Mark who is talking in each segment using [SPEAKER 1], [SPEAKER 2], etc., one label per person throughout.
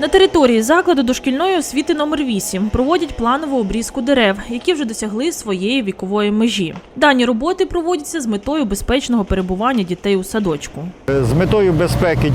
[SPEAKER 1] На території закладу дошкільної освіти номер 8 проводять планову обрізку дерев, які вже досягли своєї вікової межі. Дані роботи проводяться з метою безпечного перебування дітей у садочку.
[SPEAKER 2] З метою безпеки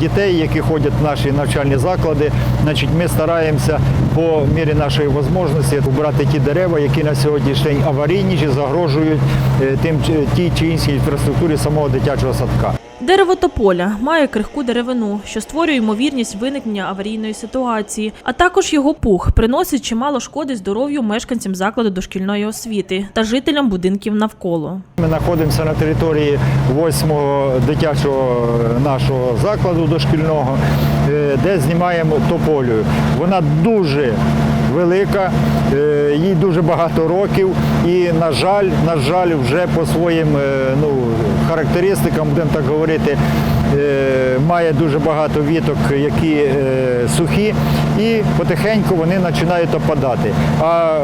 [SPEAKER 2] дітей, які ходять в наші навчальні заклади, значить, ми стараємося по мірі нашої можливості убрати ті дерева, які на сьогоднішній день аварійні чи загрожують е, тим тій чи іншій інфраструктурі самого дитячого садка.
[SPEAKER 1] Дерево тополя має крихку деревину, що створює ймовірність виникнення аварійної ситуації, а також його пух приносить чимало шкоди здоров'ю мешканцям закладу дошкільної освіти та жителям будинків навколо.
[SPEAKER 2] Ми знаходимося на території восьмого дитячого нашого закладу дошкільного, е, де знімаємо тополю. Вона дуже велика, е, їй дуже багато років і, на жаль, на жаль, вже по своїм е, ну, характеристикам, будемо так говорити, е, має дуже багато віток, які сухі, і потихеньку вони починають опадати. А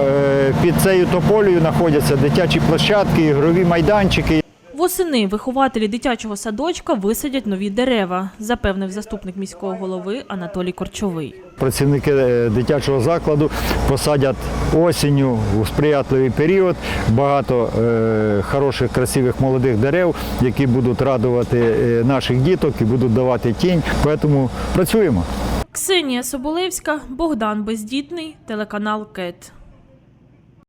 [SPEAKER 2] під цією тополею знаходяться дитячі площадки, ігрові майданчики.
[SPEAKER 1] Восени вихователі дитячого садочка висадять нові дерева, запевнив заступник міського голови Анатолій Корчовий.
[SPEAKER 2] Працівники е, дитячого закладу посадять осінню у сприятливий період багато е, хороших, красивих молодих дерев, які будуть радувати е, наших діток і будуть давати тінь. Тому працюємо.
[SPEAKER 1] Ксенія Соболевська, Богдан Бездітний, телеканал КЕТ.